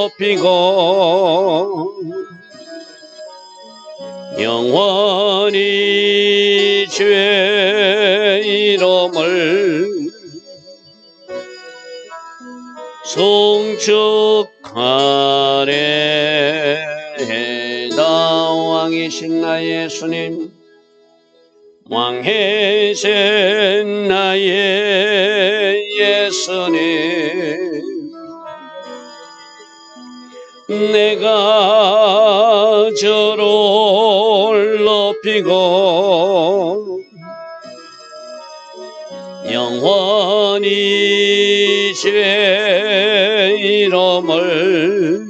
높이고 영원히 죄 이름을 송축하래 다왕이신 나의 예수님 왕해신 나의 예수님 내가 저를 높이고 영원히 제 이름을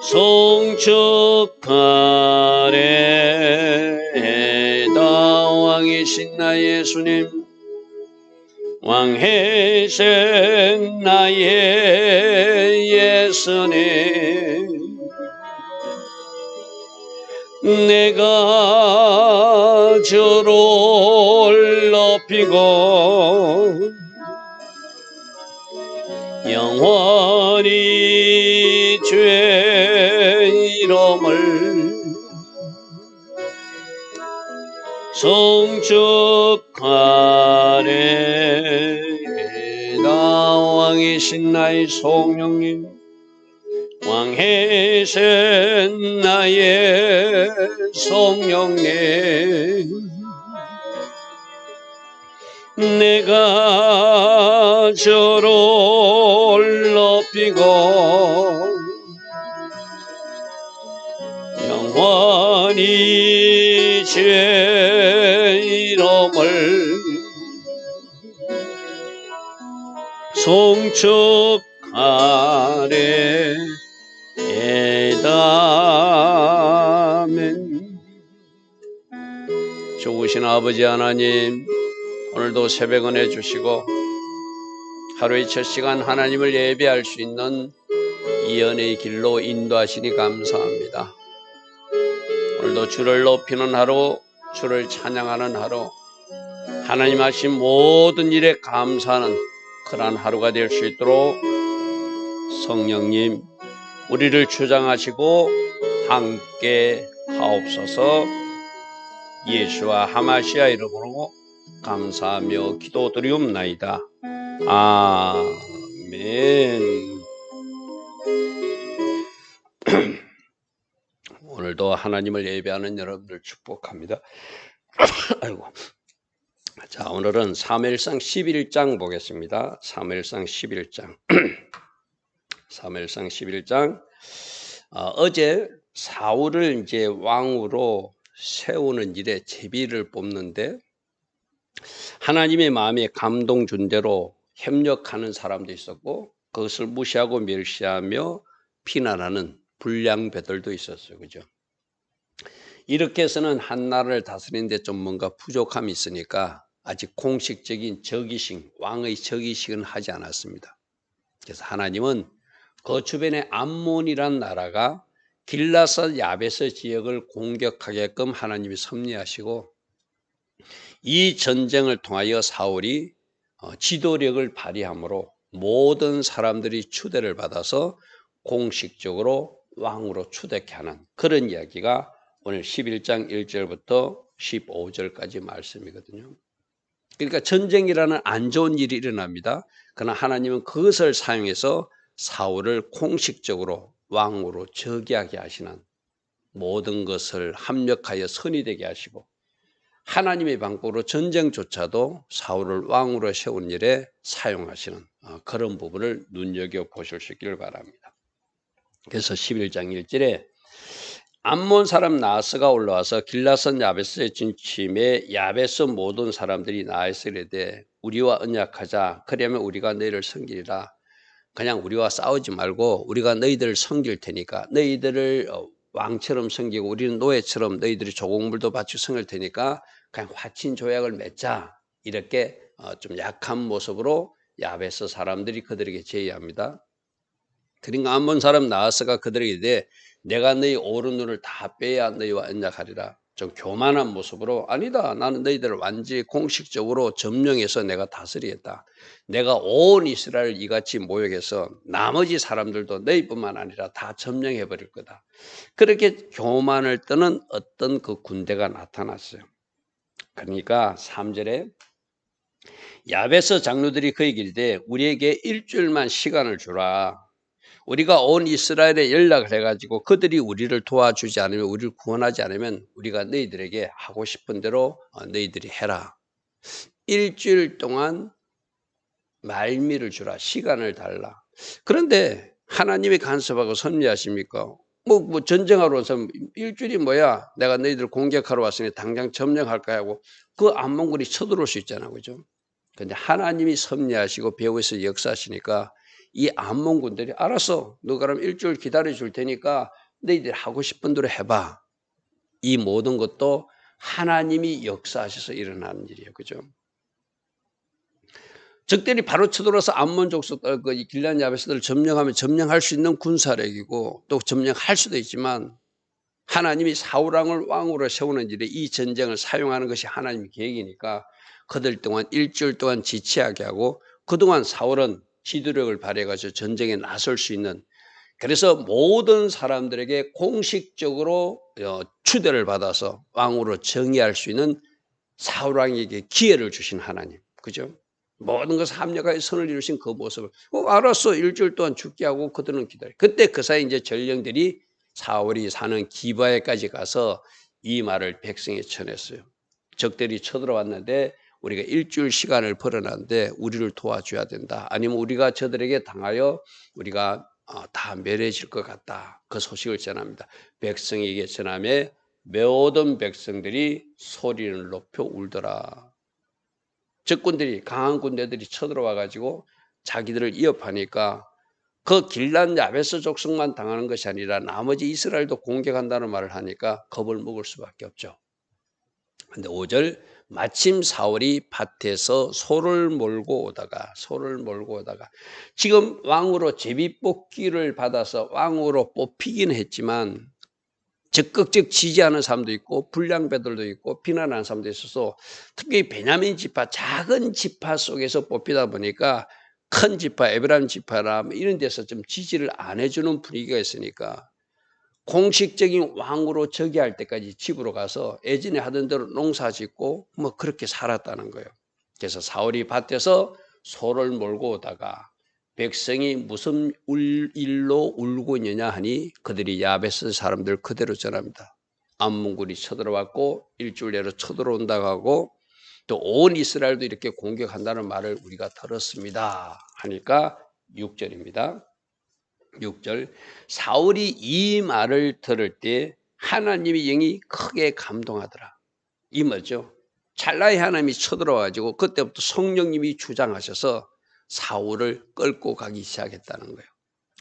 송축하래 다 왕이신 나 예수님 왕해신 나의 예수님 내가 저를 높이고 영원히 죄 이름을 송축하래 나 왕이신 나의 성령님 왕해신 나의 성령님. 내가 저를 높이고 영원히 제 이름을 송축하 좋으신 아버지 하나님 오늘도 새벽 은혜 주시고 하루의 첫 시간 하나님을 예배할 수 있는 이 은혜의 길로 인도하시니 감사합니다. 오늘도 주를 높이는 하루, 주를 찬양하는 하루, 하나님 하신 모든 일에 감사하는 그러한 하루가 될 수 있도록 성령님 우리를 주장하시고 함께 하옵소서 예수와 하마시아 이름으로 감사하며 기도드리옵나이다. 아멘. 오늘도 하나님을 예배하는 여러분들 축복합니다. 아이고. 자, 오늘은 사무엘상 11장 보겠습니다. 사무엘상 11장. 사무엘상 11장. 어, 제 사울을 이제 왕으로 세우는 일에 제비를 뽑는데 하나님의 마음에 감동 준 대로 협력하는 사람도 있었고 그것을 무시하고 멸시하며 비난하는 불량 배들도 있었어요. 그죠? 이렇게 해서는 한 나라를 다스리는데 좀 뭔가 부족함이 있으니까 아직 공식적인 적이식, 왕의 적이식은 하지 않았습니다. 그래서 하나님은 그 주변에 암몬이란 나라가 길라서 야베스 지역을 공격하게끔 하나님이 섭리하시고 이 전쟁을 통하여 사울이 어, 지도력을 발휘함으로 모든 사람들이 추대를 받아서 공식적으로 왕으로 추대케 하는 그런 이야기가 오늘 11장 1절부터 15절까지 말씀이거든요. 그러니까 전쟁이라는 안 좋은 일이 일어납니다. 그러나 하나님은 그것을 사용해서 사울을 공식적으로 왕으로 저기하게 하시는 모든 것을 합력하여 선이 되게 하시고 하나님의 방법으로 전쟁조차도 사울을 왕으로 세운 일에 사용하시는 어, 그런 부분을 눈여겨 보실 수 있기를 바랍니다. 그래서 11장 1절에 암몬 사람 나스가 올라와서 길라선 야베스에 진침에 야베스 모든 사람들이 나에서 이르되 우리와 언약하자 그러면 우리가 너희를 섬기리라 그냥 우리와 싸우지 말고 우리가 너희들을 섬길 테니까 너희들을 어, 왕처럼 섬기고 우리는 노예처럼 너희들이 조공물도 바치고 섬길 테니까 그냥 화친 조약을 맺자 이렇게 어, 좀 약한 모습으로 야베스 사람들이 그들에게 제의합니다. 그러니까 암몬 사람 나아스가 그들에게 내가 너희 오른 눈을 다 빼야 너희와 언약하리라. 좀 교만한 모습으로 아니다. 나는 너희들을 완전히 공식적으로 점령해서 내가 다스리겠다. 내가 온 이스라엘 이같이 모욕해서 나머지 사람들도 너희뿐만 아니라 다 점령해 버릴 거다. 그렇게 교만을 떠는 어떤 그 군대가 나타났어요. 그러니까 3절에 야베스 장로들이 그에게 이르되 우리에게 일주일만 시간을 주라. 우리가 온 이스라엘에 연락을 해가지고 그들이 우리를 도와주지 않으면 우리를 구원하지 않으면 우리가 너희들에게 하고 싶은 대로 어, 너희들이 해라. 일주일 동안 말미를 주라. 시간을 달라. 그런데 하나님이 간섭하고 섭리하십니까? 뭐, 뭐 전쟁하러 와서 일주일이 뭐야? 내가 너희들 공격하러 왔으니 당장 점령할까 하고 그 암몽군이 쳐들어올 수 있잖아. 그죠? 근데 하나님이 섭리하시고 배후에서 역사하시니까 이 암몽군들이 알았어. 너 그럼 일주일 기다려 줄 테니까 너희들 하고 싶은 대로 해봐. 이 모든 것도 하나님이 역사하셔서 일어나는 일이에요. 그죠? 적들이 바로 쳐들어서 암몬 족속 어, 그 길란 야베스들을 점령하면 점령할 수 있는 군사력이고 또 점령할 수도 있지만 하나님이 사우랑을 왕으로 세우는 일에 이 전쟁을 사용하는 것이 하나님의 계획이니까 그들 동안 일주일 동안 지체하게 하고 그동안 사울은 지도력을 발휘해가지고 전쟁에 나설 수 있는 그래서 모든 사람들에게 공식적으로 어, 추대를 받아서 왕으로 정의할 수 있는 사울왕에게 기회를 주신 하나님. 그죠? 모든 것을 합력하여 선을 이루신 그 모습을 어, 알았어 일주일 동안 죽게 하고 그들은 기다려. 그때 그 사이 이제 전령들이 사울이 사는 기바에까지 가서 이 말을 백성에 전했어요. 적들이 쳐들어왔는데 우리가 일주일 시간을 벌어놨는데 우리를 도와줘야 된다. 아니면 우리가 저들에게 당하여 우리가 어, 다 멸해질 것 같다. 그 소식을 전합니다. 백성에게 전함에 모든 백성들이 소리를 높여 울더라. 적군들이 강한 군대들이 쳐들어와 가지고 자기들을 위협하니까 그 길란 야베스 족속만 당하는 것이 아니라 나머지 이스라엘도 공격한다는 말을 하니까 겁을 먹을 수밖에 없죠. 근데 5절 마침 사울이 밭에서 소를 몰고 오다가 소를 몰고 오다가 지금 왕으로 제비 뽑기를 받아서 왕으로 뽑히긴 했지만 적극적 지지하는 사람도 있고 불량배들도 있고 비난하는 사람도 있어서 특히 베냐민 지파 작은 지파 속에서 뽑히다 보니까 큰 지파 에브라임 지파라 뭐 이런 데서 좀 지지를 안 해주는 분위기가 있으니까 공식적인 왕으로 즉위할 때까지 집으로 가서 예전에 하던 대로 농사 짓고 뭐 그렇게 살았다는 거예요. 그래서 사울이 밭에서 소를 몰고 오다가 백성이 무슨 일로 울고 있느냐 하니 그들이 야베스 사람들 그대로 전합니다. 암문군이 쳐들어왔고 일주일 내로 쳐들어온다고 하고 또 온 이스라엘도 이렇게 공격한다는 말을 우리가 들었습니다. 하니까 6절입니다. 6절 사울이 이 말을 들을 때 하나님의 영이 크게 감동하더라. 이 뭐죠? 찰나의 하나님이 쳐들어와가지고 그때부터 성령님이 주장하셔서 사울을 끌고 가기 시작했다는 거예요.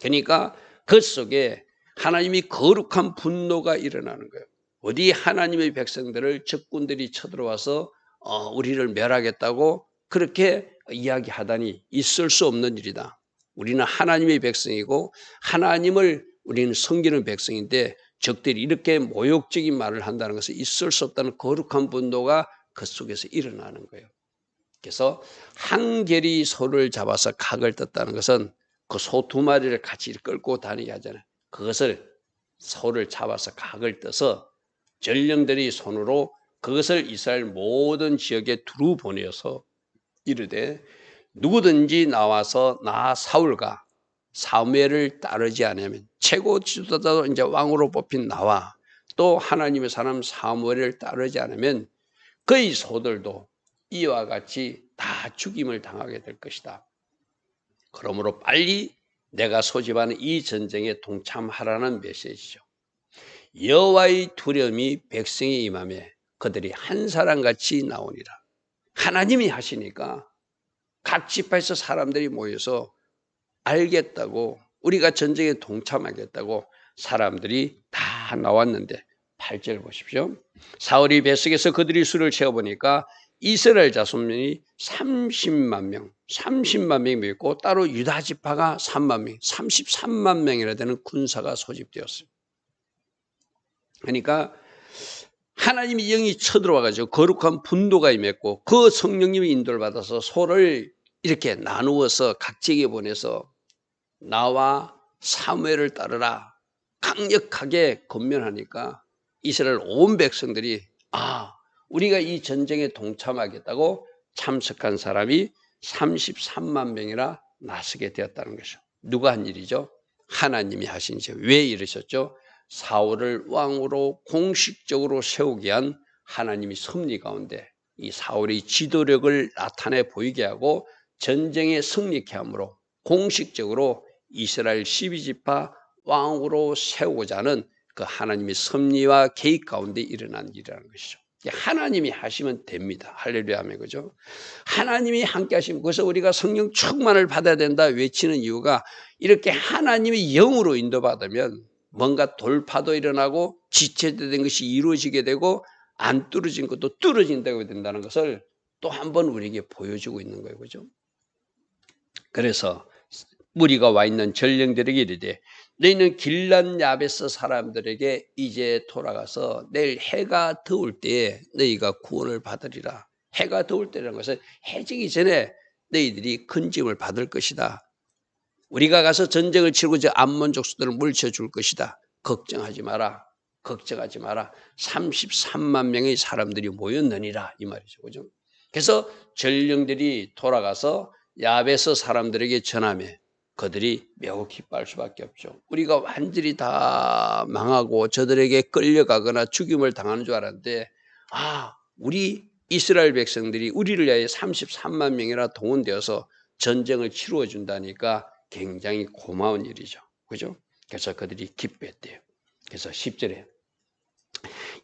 그러니까 그 속에 하나님이 거룩한 분노가 일어나는 거예요. 어디 하나님의 백성들을 적군들이 쳐들어와서 어, 우리를 멸하겠다고 그렇게 이야기하다니 있을 수 없는 일이다. 우리는 하나님의 백성이고 하나님을 우리는 섬기는 백성인데 적들이 이렇게 모욕적인 말을 한다는 것은 있을 수 없다는 거룩한 분노가 그 속에서 일어나는 거예요. 그래서 한결이 소를 잡아서 각을 떴다는 것은 그 소 두 마리를 같이 끌고 다니게 하잖아요. 그것을 소를 잡아서 각을 떠서 전령들이 손으로 그것을 이스라엘 모든 지역에 두루 보내어서 이르되 누구든지 나와서 나 사울과 사무엘을 따르지 않으면 최고 지도자도 이제 왕으로 뽑힌 나와 또 하나님의 사람 사무엘을 따르지 않으면 그의 소들도 이와 같이 다 죽임을 당하게 될 것이다. 그러므로 빨리 내가 소집하는 이 전쟁에 동참하라는 메시지죠. 여호와의 두려움이 백성의 임함에 그들이 한 사람 같이 나오니라. 하나님이 하시니까 각 지파에서 사람들이 모여서 알겠다고 우리가 전쟁에 동참하겠다고 사람들이 다 나왔는데 8절 보십시오. 사울이 뱃속에서 그들이 수를 채워보니까 이스라엘 자손이 30만 명, 30만 명이 있고 따로 유다 지파가 3만 명, 33만 명이나 되는 군사가 소집되었어요. 그러니까 하나님의 영이 쳐들어와가지고 거룩한 분도가 임했고 그 성령님의 인도를 받아서 소를 이렇게 나누어서 각지에게 보내서 나와 사무엘을 따르라 강력하게 건면하니까 이스라엘 온 백성들이 아 우리가 이 전쟁에 동참하겠다고 참석한 사람이 33만 명이나 나서게 되었다는 것이죠. 누가 한 일이죠? 하나님이 하신 일이죠. 왜 이러셨죠? 사울을 왕으로 공식적으로 세우게 한 하나님이 섭리 가운데 이 사울의 지도력을 나타내 보이게 하고 전쟁에 승리케 함으로 공식적으로 이스라엘 12지파 왕으로 세우고자 하는 그 하나님의 섭리와 계획 가운데 일어난 일이라는 것이죠. 하나님이 하시면 됩니다. 할렐루야 하면 그죠? 하나님이 함께 하시면 그래서 우리가 성령 충만을 받아야 된다 외치는 이유가 이렇게 하나님의 영으로 인도받으면 뭔가 돌파도 일어나고 지체된 것이 이루어지게 되고 안 뚫어진 것도 뚫어진다고 된다는 것을 또 한 번 우리에게 보여주고 있는 거예요. 그죠? 그래서 무리가 와 있는 전령들에게 이르되 너희는 길란 야베스 사람들에게 이제 돌아가서 내일 해가 더울 때에 너희가 구원을 받으리라. 해가 더울 때라는 것은 해지기 전에 너희들이 큰 짐을 받을 것이다. 우리가 가서 전쟁을 치르고 저 암몬 족수들을 물쳐줄 것이다. 걱정하지 마라. 걱정하지 마라. 33만 명의 사람들이 모였느니라 이 말이죠. 그죠? 그래서 전령들이 돌아가서 야베스 사람들에게 전하며 그들이 매우 기뻐할 수밖에 없죠. 우리가 완전히 다 망하고 저들에게 끌려가거나 죽임을 당하는 줄 알았는데 아 우리 이스라엘 백성들이 우리를 위하여 33만 명이나 동원되어서 전쟁을 치루어 준다니까 굉장히 고마운 일이죠. 그죠? 그래서 그들이 기뻐했대요. 그래서 10절에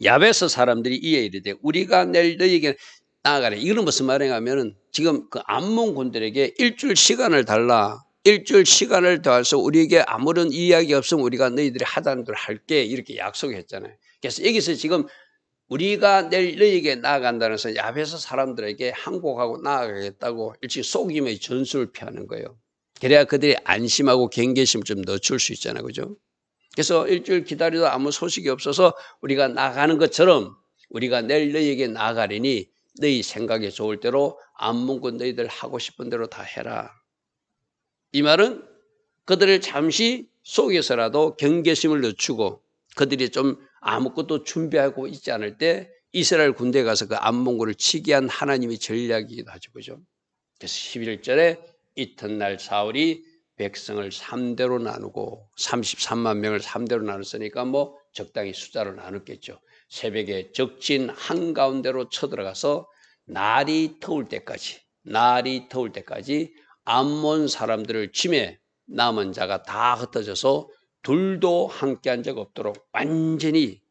야베스 사람들이 이에 이르되 우리가 내일 너희에게 나아가래. 이거는 무슨 말이냐면은 지금 그 암몬 군들에게 일주일 시간을 달라. 일주일 시간을 더해서 우리에게 아무런 이야기 없으면 우리가 너희들이 하다는 걸 할게 이렇게 약속했잖아요. 그래서 여기서 지금 우리가 내일 너희에게 나아간다는 것은 야베스 사람들에게 항복하고 나아가겠다고 일찍 속임의 전술을 피하는 거예요. 그래야 그들이 안심하고 경계심을 좀 늦출 수 있잖아요. 그죠? 그래서 일주일 기다려도 아무 소식이 없어서 우리가 나가는 것처럼 우리가 내일 너희에게 나가리니 너희 생각에 좋을 대로 안문고 너희들 하고 싶은 대로 다 해라. 이 말은 그들을 잠시 속에서라도 경계심을 늦추고 그들이 좀 아무것도 준비하고 있지 않을 때 이스라엘 군대에 가서 그 암몽고를 치게 한 하나님의 전략이기도 하죠. 그죠? 그래서 11절에 이튿날 사울이 백성을 3대로 나누고 33만 명을 3대로 나눴으니까 뭐 적당히 숫자로 나눴겠죠. 새벽에 적진 한가운데로 쳐들어가서 날이 더울 때까지 날이 더울 때까지 암몬 사람들을 침해 남은 자가 다 흩어져서 둘도 함께 한 적 없도록 완전히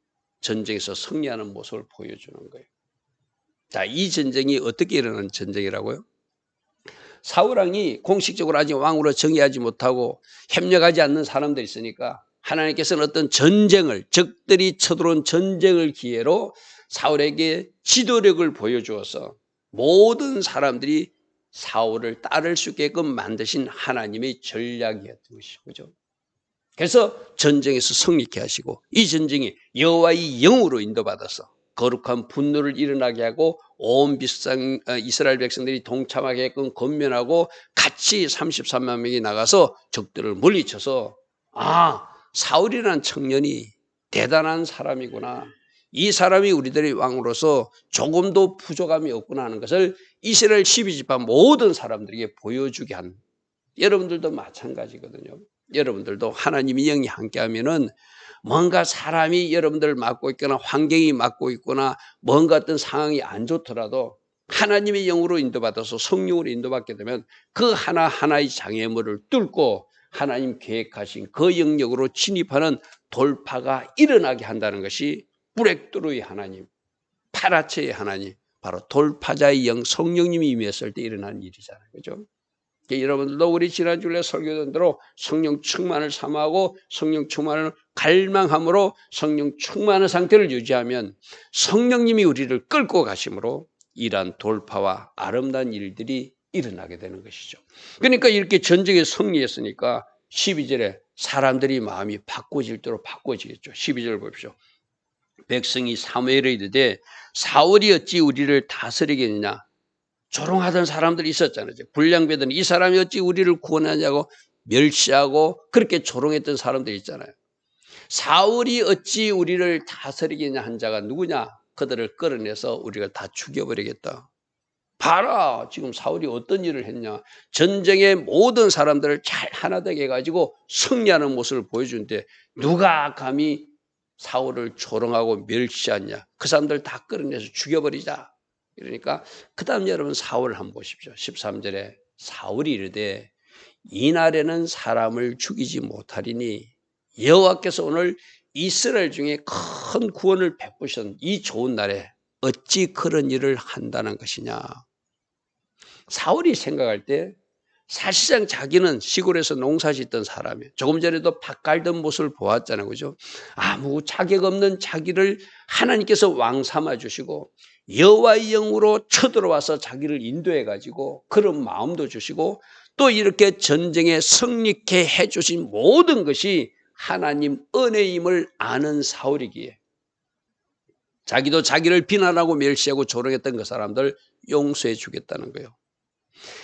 전쟁에서 승리하는 모습을 보여주는 거예요. 자, 이 전쟁이 어떻게 일어나는 전쟁이라고요? 사울왕이 공식적으로 아직 왕으로 정의하지 못하고 협력하지 않는 사람들이 있으니까 하나님께서는 어떤 전쟁을 적들이 쳐들어온 전쟁을 기회로 사울에게 지도력을 보여주어서 모든 사람들이 사울을 따를 수 있게끔 만드신 하나님의 전략이었던 것이죠. 그죠? 그래서 전쟁에서 승리케 하시고 이 전쟁이 여호와의 영으로 인도받아서 거룩한 분노를 일어나게 하고 온 비상 어, 이스라엘 백성들이 동참하게끔 건면하고 같이 33만 명이 나가서 적들을 물리쳐서 아 사울이라는 청년이 대단한 사람이구나. 이 사람이 우리들의 왕으로서 조금도 부족함이 없구나 하는 것을 이스라엘 12지파 모든 사람들에게 보여주게 한 여러분들도 마찬가지거든요. 여러분들도 하나님의 영이 함께하면은 뭔가 사람이 여러분들을 맡고 있거나 환경이 맡고 있거나 뭔가 어떤 상황이 안 좋더라도 하나님의 영으로 인도받아서 성령으로 인도받게 되면 그 하나하나의 장애물을 뚫고 하나님 계획하신 그 영역으로 진입하는 돌파가 일어나게 한다는 것이 브렉드루의 하나님, 파라체의 하나님, 바로 돌파자의 영 성령님이 임했을 때 일어난 일이잖아요. 그죠? 여러분들도 우리 지난주에 설교된 대로 성령 충만을 삼하고 성령 충만을 갈망함으로 성령 충만한 상태를 유지하면 성령님이 우리를 끌고 가심으로 이러한 돌파와 아름다운 일들이 일어나게 되는 것이죠. 그러니까 이렇게 전쟁에 승리했으니까 12절에 사람들이 마음이 바꿔질 대로 바꿔지겠죠. 12절 보십시오. 백성이 사무엘에 이르되 사울이 어찌 우리를 다스리겠느냐 조롱하던 사람들이 있었잖아요. 불량배들은 이 사람이 어찌 우리를 구원하냐고 멸시하고 그렇게 조롱했던 사람들이 있잖아요. 사울이 어찌 우리를 다스리겠냐 한 자가 누구냐? 그들을 끌어내서 우리가 다 죽여버리겠다. 봐라 지금 사울이 어떤 일을 했냐 전쟁의 모든 사람들을 잘 하나 되게 해가지고 승리하는 모습을 보여주는데 누가 감히 사울을 조롱하고 멸시하냐 그 사람들 다 끌어내서 죽여버리자 그러니까 그 다음 여러분 사울을 한번 보십시오 13절에 사울이 이르되 이날에는 사람을 죽이지 못하리니 여호와께서 오늘 이스라엘 중에 큰 구원을 베푸신 이 좋은 날에 어찌 그런 일을 한다는 것이냐 사울이 생각할 때 사실상 자기는 시골에서 농사 짓던 사람이에요. 조금 전에도 밭 갈던 모습을 보았잖아요. 그죠? 아무 자격 없는 자기를 하나님께서 왕 삼아 주시고 여호와의 영으로 쳐들어와서 자기를 인도해 가지고 그런 마음도 주시고 또 이렇게 전쟁에 승리케 해 주신 모든 것이 하나님 은혜임을 아는 사울이기에 자기도 자기를 비난하고 멸시하고 조롱했던 그 사람들 용서해 주겠다는 거예요.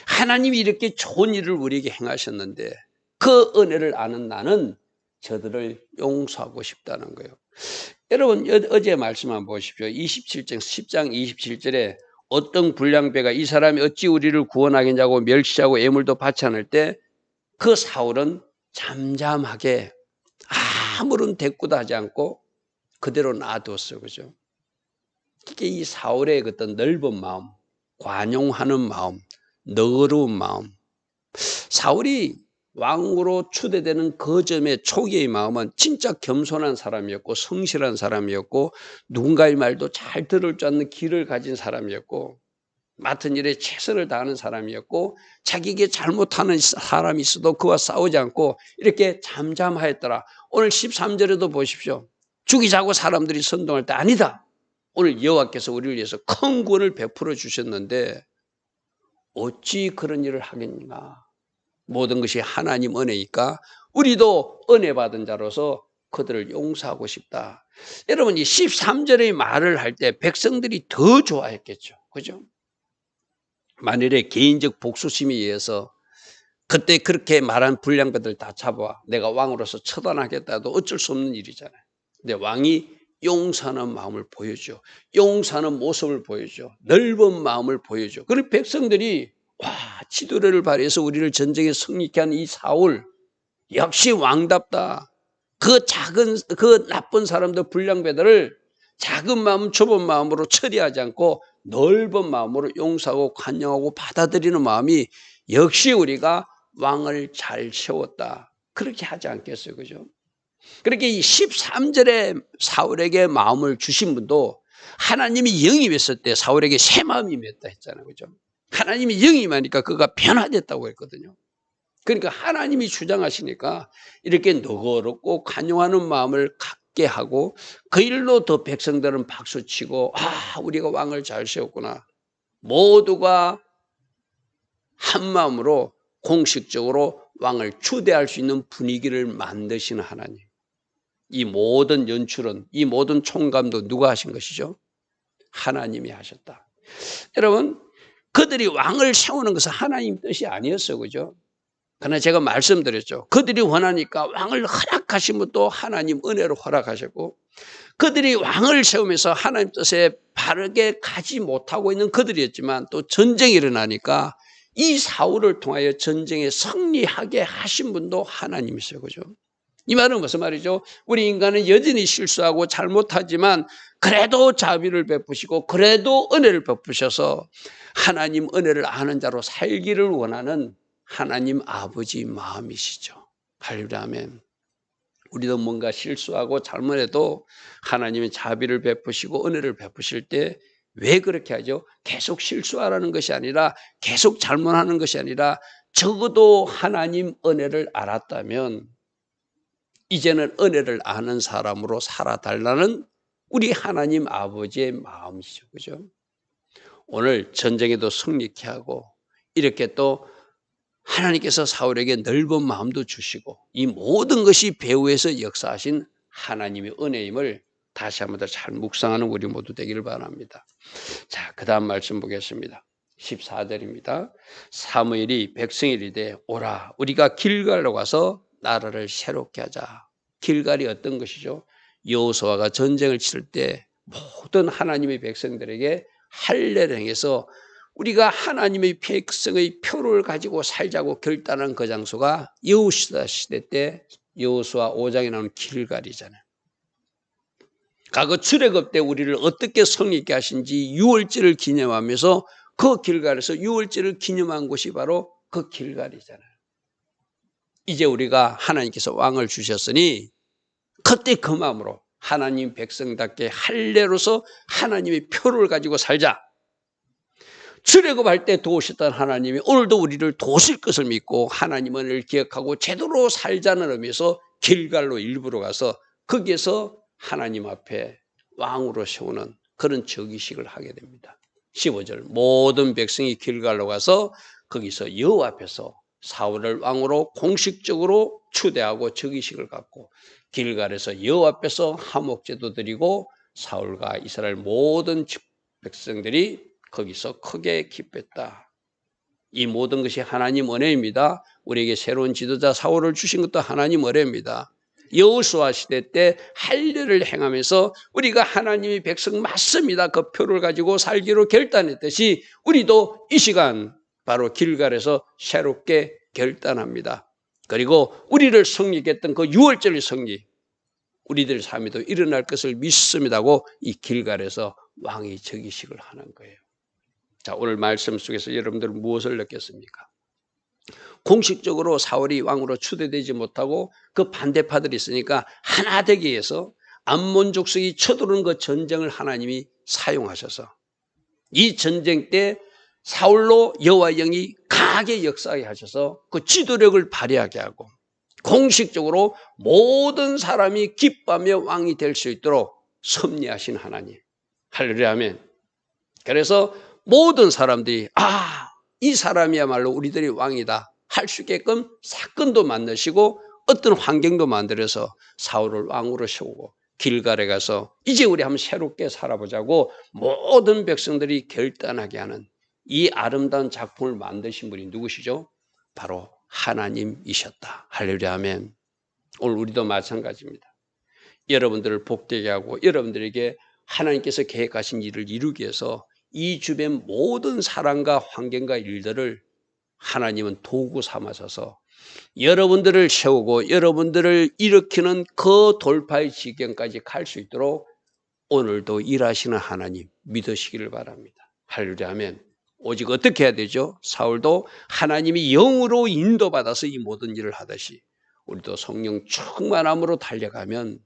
하나님이 이렇게 좋은 일을 우리에게 행하셨는데 그 은혜를 아는 나는 저들을 용서하고 싶다는 거예요. 여러분 어제 말씀 한번 보십시오. 27장 10장 27절에 어떤 불량배가 이 사람이 어찌 우리를 구원하겠냐고 멸시하고 애물도 받지 않을 때 그 사울은 잠잠하게 아무런 대꾸도 하지 않고 그대로 놔두었어요. 그죠? 이게 이 사울의 어떤 넓은 마음, 관용하는 마음, 너그러운 마음. 사울이 왕으로 추대되는 그 점의 초기의 마음은 진짜 겸손한 사람이었고 성실한 사람이었고 누군가의 말도 잘 들을 줄 아는 길을 가진 사람이었고 맡은 일에 최선을 다하는 사람이었고 자기에게 잘못하는 사람이 있어도 그와 싸우지 않고 이렇게 잠잠하였더라. 오늘 13절에도 보십시오. 죽이자고 사람들이 선동할 때 아니다. 오늘 여호와께서 우리를 위해서 큰 구원을 베풀어 주셨는데 어찌 그런 일을 하겠는가? 모든 것이 하나님 은혜니까 우리도 은혜 받은 자로서 그들을 용서하고 싶다. 여러분 이 13절의 말을 할 때 백성들이 더 좋아했겠죠. 그죠? 만일에 개인적 복수심에 의해서 그때 그렇게 말한 불량배들 다 잡아 내가 왕으로서 처단하겠다 도 어쩔 수 없는 일이잖아요. 근데 왕이 용서하는 마음을 보여줘. 용서하는 모습을 보여줘. 넓은 마음을 보여줘. 그리고 백성들이 와 지도를 발휘해서 우리를 전쟁에 승리케 한 이 사울 역시 왕답다. 그 작은 그 나쁜 사람들 불량배들을 작은 마음 좁은 마음으로 처리하지 않고 넓은 마음으로 용서하고 관용하고 받아들이는 마음이 역시 우리가 왕을 잘 세웠다. 그렇게 하지 않겠어요. 그죠? 그렇게 이 13절에 사울에게 마음을 주신 분도 하나님이 영입했을 때 사울에게 새 마음이 임했다 했잖아요. 그죠? 하나님이 영임하니까 그가 변화됐다고 했거든요. 그러니까 하나님이 주장하시니까 이렇게 너그럽고 관용하는 마음을 갖게 하고 그 일로 더 백성들은 박수치고 아 우리가 왕을 잘 세웠구나. 모두가 한 마음으로 공식적으로 왕을 추대할 수 있는 분위기를 만드시는 하나님. 이 모든 연출은 이 모든 총감도 누가 하신 것이죠? 하나님이 하셨다. 여러분 그들이 왕을 세우는 것은 하나님 뜻이 아니었어 그죠? 그러나 제가 말씀드렸죠. 그들이 원하니까 왕을 허락하시면 또 하나님 은혜로 허락하셨고 그들이 왕을 세우면서 하나님 뜻에 바르게 가지 못하고 있는 그들이었지만 또 전쟁이 일어나니까 이 사울을 통하여 전쟁에 승리하게 하신 분도 하나님이세요. 그죠? 이 말은 무슨 말이죠? 우리 인간은 여전히 실수하고 잘못하지만 그래도 자비를 베푸시고 그래도 은혜를 베푸셔서 하나님 은혜를 아는 자로 살기를 원하는 하나님 아버지 마음이시죠. 할렐루야 아멘. 우리도 뭔가 실수하고 잘못해도 하나님의 자비를 베푸시고 은혜를 베푸실 때 왜 그렇게 하죠? 계속 실수하라는 것이 아니라 계속 잘못하는 것이 아니라 적어도 하나님 은혜를 알았다면 이제는 은혜를 아는 사람으로 살아달라는 우리 하나님 아버지의 마음이죠. 그죠? 오늘 전쟁에도 승리케 하고 이렇게 또 하나님께서 사울에게 넓은 마음도 주시고 이 모든 것이 배후에서 역사하신 하나님의 은혜임을 다시 한번 더 잘 묵상하는 우리 모두 되기를 바랍니다. 자, 그 다음 말씀 보겠습니다. 14절입니다. 사무엘이 백성이 이르되 오라 우리가 길갈로 가서 나라를 새롭게 하자. 길갈이 어떤 것이죠? 여호수아가 전쟁을 치를 때 모든 하나님의 백성들에게 할례를 행해서 우리가 하나님의 백성의 표를 가지고 살자고 결단한 그 장소가 여호수아 시대 때 여호수아 5장에 나오는 길갈이잖아요. 과거 출애굽 때 우리를 어떻게 성립게 하신지 유월절을 기념하면서 그 길갈에서 유월절을 기념한 곳이 바로 그 길갈이잖아요. 이제 우리가 하나님께서 왕을 주셨으니 그때 그 마음으로 하나님 백성답게 할례로서 하나님의 표를 가지고 살자. 출애굽할 때 도우셨던 하나님이 오늘도 우리를 도우실 것을 믿고 하나님을 기억하고 제대로 살자는 의미에서 길갈로 일부러 가서 거기에서 하나님 앞에 왕으로 세우는 그런 즉위식을 하게 됩니다. 15절 모든 백성이 길갈로 가서 거기서 여호와 앞에서 사울을 왕으로 공식적으로 추대하고 즉위식을 갖고 길갈에서 여호와 앞에서 하목제도 드리고 사울과 이스라엘 모든 백성들이 거기서 크게 기뻤다. 이 모든 것이 하나님 은혜입니다. 우리에게 새로운 지도자 사울을 주신 것도 하나님 은혜입니다. 여호수아 시대 때 할례를 행하면서 우리가 하나님의 백성 맞습니다. 그 표를 가지고 살기로 결단했듯이 우리도 이 시간 바로 길갈에서 새롭게 결단합니다. 그리고 우리를 성립했던 그 6월절 성립 우리들 삶에도 일어날 것을 믿습니다고 이 길갈에서 왕이 즉위식을 하는 거예요. 자, 오늘 말씀 속에서 여러분들은 무엇을 느꼈습니까? 공식적으로 사울이 왕으로 추대되지 못하고 그 반대파들이 있으니까 하나 되기 위해서 암몬 족속이 쳐들어오는 그 전쟁을 하나님이 사용하셔서 이 전쟁 때 사울로 여호와 영이 강하게 역사하게 하셔서 그 지도력을 발휘하게 하고 공식적으로 모든 사람이 기뻐하며 왕이 될 수 있도록 섭리하신 하나님. 할렐루야 하면 그래서 모든 사람들이 아, 이 사람이야말로 우리들이 왕이다 할 수 있게끔 사건도 만드시고 어떤 환경도 만들어서 사울을 왕으로 세우고 길갈에 가서 이제 우리 한번 새롭게 살아보자고 모든 백성들이 결단하게 하는 이 아름다운 작품을 만드신 분이 누구시죠? 바로 하나님이셨다. 할렐루야 아멘. 오늘 우리도 마찬가지입니다. 여러분들을 복되게 하고 여러분들에게 하나님께서 계획하신 일을 이루기 위해서 이 주변 모든 사랑과 환경과 일들을 하나님은 도구 삼아서서 여러분들을 세우고 여러분들을 일으키는 그 돌파의 지경까지 갈 수 있도록 오늘도 일하시는 하나님 믿으시기를 바랍니다. 할렐루야 하면 오직 어떻게 해야 되죠? 사울도 하나님이 영으로 인도받아서 이 모든 일을 하듯이 우리도 성령 충만함으로 달려가면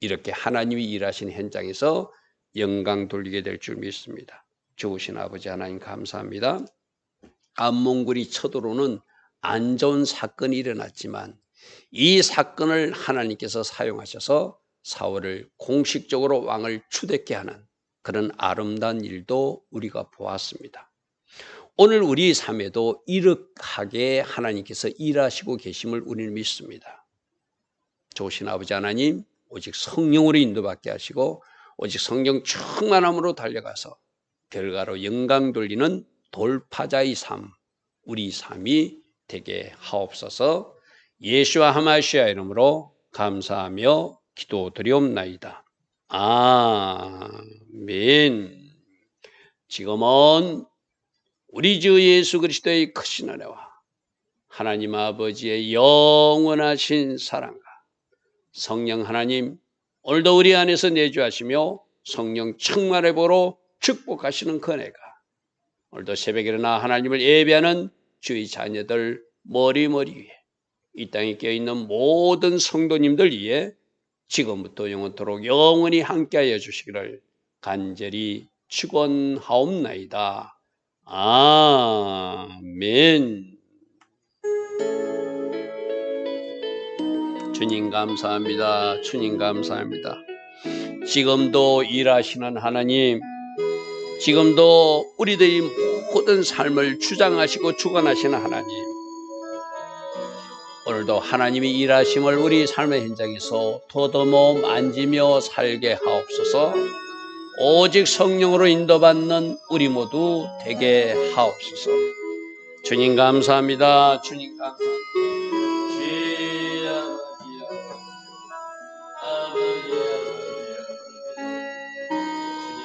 이렇게 하나님이 일하신 현장에서 영광 돌리게 될 줄 믿습니다. 좋으신 아버지 하나님 감사합니다. 암몽굴이 쳐들어오는 안 좋은 사건이 일어났지만 이 사건을 하나님께서 사용하셔서 사울을 공식적으로 왕을 추대케 하는 그런 아름다운 일도 우리가 보았습니다. 오늘 우리 삶에도 이렇게 하나님께서 일하시고 계심을 우리는 믿습니다. 좋으신 아버지 하나님, 오직 성령으로 인도받게 하시고 오직 성령 충만함으로 달려가서 결과로 영광 돌리는 돌파자의 삶, 우리 삶이 되게 하옵소서 예수와 하마시아 이름으로 감사하며 기도드리옵나이다. 아멘. 지금은 우리 주 예수 그리스도의 크신 은혜와 하나님 아버지의 영원하신 사랑과 성령 하나님 오늘도 우리 안에서 내주하시며 성령 충만해 보러 축복하시는 그네가 오늘도 새벽에 일어나 하나님을 예배하는 주의 자녀들 머리머리 위에 이 땅에 껴있는 모든 성도님들 위에 지금부터 영원토록 영원히 함께하여 주시기를 간절히 축원하옵나이다. 아멘. 주님 감사합니다. 주님 감사합니다. 지금도 일하시는 하나님, 지금도 우리들의 모든 삶을 주장하시고 주관하시는 하나님, 오늘도 하나님이 일하심을 우리 삶의 현장에서 더더머 만지며 살게 하옵소서. 오직 성령으로 인도받는 우리 모두 되게 하옵소서. 주님 감사합니다. 주님 감사합니다.